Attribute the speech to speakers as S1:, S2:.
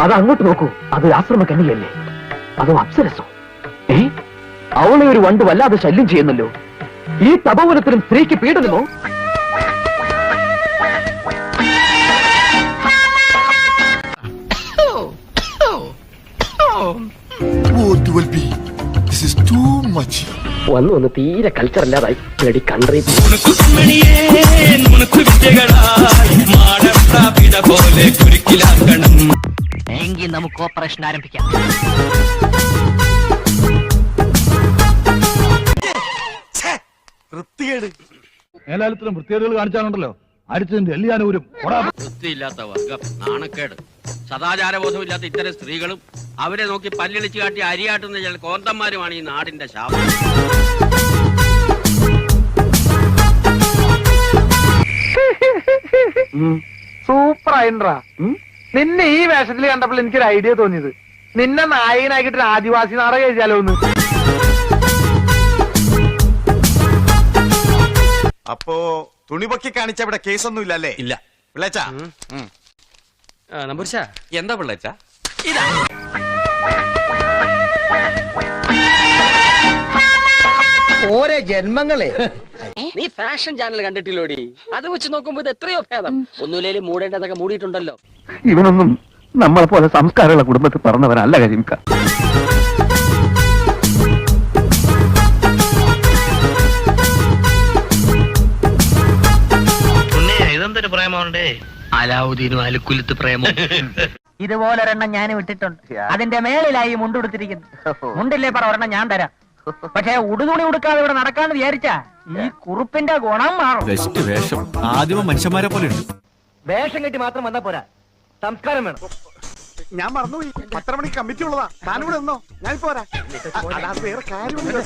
S1: അത് അങ്ങോട്ട് നോക്കൂ. അത് ആശ്രമ കണ്ണിയല്ലേ? അതോ അപ്സരസോ? ഏ? അവളെ ഒരു വണ്ട് വല്ലാതെ ശല്യം ചെയ്യുന്നല്ലോ. ഈ തപോവനത്തിലും സ്ത്രീക്ക് പീഡനമോ?
S2: What will be? This is too much.
S1: വന്നു വന്ന് തീരെ കൾച്ചർ ഇല്ലാതായി. പേടി കൺട്രി
S3: പോലെ കുരുക്കിലാക്കണം
S4: എങ്കിൽ നമുക്ക് ഓപ്പറേഷൻ ആരംഭിക്കാം.
S5: മേലാലത്തിലും വൃത്തികേടുകൾ കാണിച്ചാലുണ്ടല്ലോ അടിച്ചതിന്റെ എല്ലാനൂരും
S6: വൃത്തിയില്ലാത്ത വർഗം നാണക്കേട്. സദാചാരബോധമില്ലാത്ത ഇത്തരം സ്ത്രീകളും അവരെ നോക്കി പല്ലിളിച്ചു കാട്ടി അരിയാട്ടുന്ന ചില കോന്തന്മാരുമാണ് ഈ നാടിന്റെ ശാപം.
S7: സൂപ്പർ ആയിട്ടാ നിന്നെ ഈ വേഷത്തിൽ കണ്ടപ്പോൾ എനിക്കൊരു ഐഡിയ തോന്നിയത്. നിന്നെ നായകനാക്കിട്ട് ഒരു ആദിവാസി നാടകം എഴുതിയാലോ ഒന്ന്
S2: അപ്പോ തുണിപൊക്കി കാണിച്ച ഇവിടെ കേസൊന്നും ഇല്ലല്ലേ?
S6: ഇല്ല. പിള്ളേച്ച. എന്താ പിള്ളേച്ച?
S7: ഓരോ ജന്മങ്ങളെ.
S6: നീ ഫാഷൻ ചാനൽ കണ്ടിട്ടില്ലോടി? അത് വെച്ച് നോക്കുമ്പോ ഇത് എത്രയോ ഭേദം. ഒന്നുമില്ലേലും മൂടേണ്ടതൊക്കെ മൂടിയിട്ടുണ്ടല്ലോ.
S1: ഇവനൊന്നും നമ്മളെ പോലെ സംസ്കാരമുള്ള കുടുംബത്തിൽ പറഞ്ഞവനല്ല കരിമിക്ക
S4: ഇതെന്തൊരു പ്രേമുണ്ടേ അലാവുദ്ദീനും അലുക്കുലത്ത് പ്രേമം.
S8: ഇതുപോലെ ഒരെണ്ണം ഞാൻ വിട്ടിട്ടുണ്ട്. അതിന്റെ മേളിലായി മുണ്ടുടുത്തിരിക്കുന്നു മുണ്ടില്ലേ പറ ഒരെണ്ണം ഞാൻ തരാം. പക്ഷേ ഉടുതുണി ഉടുക്കാതെ ഇവിടെ നടക്കാന്ന് വിചാരിച്ചാ? ഈ കുറുപ്പിന്റെ ഗുണം മാറും.
S9: ബെസ്റ്റ് വേഷം. ആദ്യമ മനുഷ്യന്മാരെ പോലെ ഉണ്ട്.
S7: വേഷം കെട്ടി മാത്രം വന്നാ പോരാ. സംസ്കാരം വേണം.
S2: ഞാൻ മറന്നുപോയി പത്തര മണിക്ക് കമ്മിറ്റി ഉള്ളതാ. താനിവിടെ നിന്നോ. ഞാൻ പോരാ. അല്ലാതെ വേറെ കാര്യമൊന്നും